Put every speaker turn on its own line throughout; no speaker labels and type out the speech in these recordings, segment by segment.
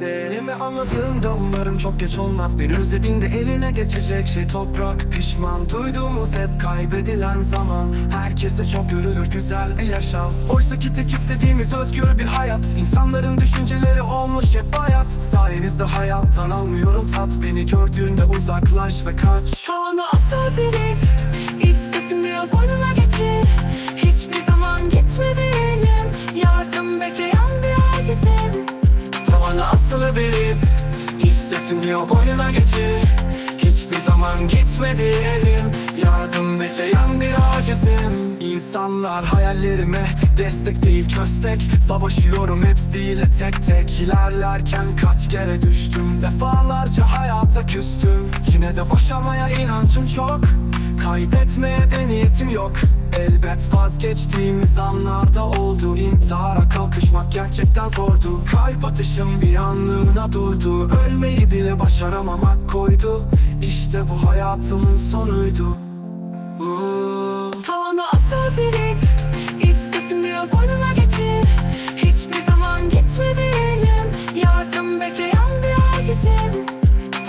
Hayallerimi anladığımda umarım çok geç olmaz. Beni özlediğinde eline geçecek şey toprak. Pişman duyduğumuz hep kaybedilen zaman. Herkese çok görülür güzel bir yaşam. Oysa ki tek istediğimiz özgür bir hayat. İnsanların düşünceleri olmuş hep bayat. Sayenizde hayattan almıyorum tat. Beni gördüğünde uzaklaş ve kaç.
Tavanı asıl bilip İç sesim diyor boynuna geçir. Hiçbir zaman gitme diyelim. Yardım bekleyen bir
Tavana bilip Hiç sesim diyor boynuna geçir Hiçbir zaman gitme diyelim Yardım bekleyen bir acizim. İnsanlar hayallerime destek değil köstek. Savaşıyorum hepsiyle tek tek. İlerlerken kaç kere düştüm Defalarca hayata küstüm. Yine de başarmaya inancım çok. Kaybetmeye de niyetim yok Elbet vazgeçtiğimiz anlarda oldu. İntihara kalkışmak gerçekten zordu. Kalp atışım bir anlığına durdu. Ölmeyi bile başaramamak koydu. İşte bu hayatımın sonuydu. Hmm.
Tavanı asıl bilip İç sesim diyor boynuna geçir. Hiçbir zaman gitme diyelim Yardım bekleyen bir acizim.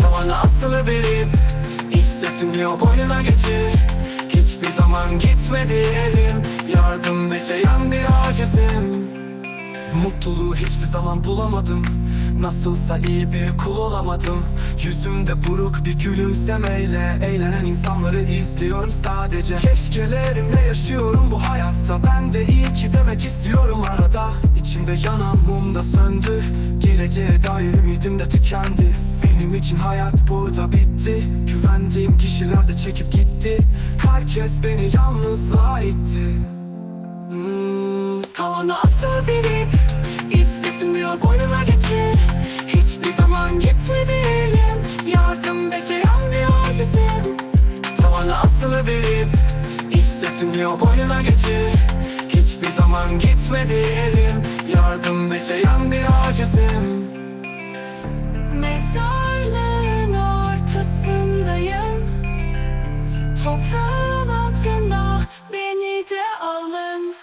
Tavana asılı bilip İç sesim diyor boynuna geçir Hiçbir zaman gitme diyelim Yardım bekleyen bir acizim. Mutluluğu hiçbir zaman bulamadım Nasılsa iyi bir kul olamadım. Yüzümde buruk bir gülümsemeyle Eğlenen insanları izliyorum sadece. Keşkelerimle yaşıyorum bu hayatta Ben de iyi ki demek istiyorum arada. İçimde yanan mum da söndü Geleceğe dair ümidim de tükendi Benim için hayat burada bitti. Güvendiğim kişiler de çekip gitti. Herkes beni yalnızlığa itti. Hmm,
Tavanı asıl bilip İç sesim diyor boynuna geçir. Hiçbir zaman gitme diyelim Yardım bekleyen bir acizim.
Tavana asılı bilip İç sesim diyor boynuna geçir. Hiçbir zaman gitme diyelim Yardım bekleyen bir acizim
Toprağın altına beni de alın.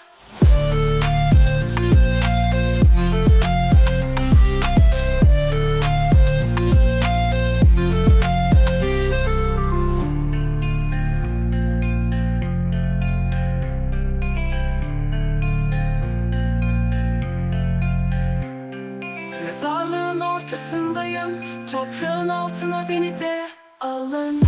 Mezarlığın ortasındayım. Toprağın altına beni de alın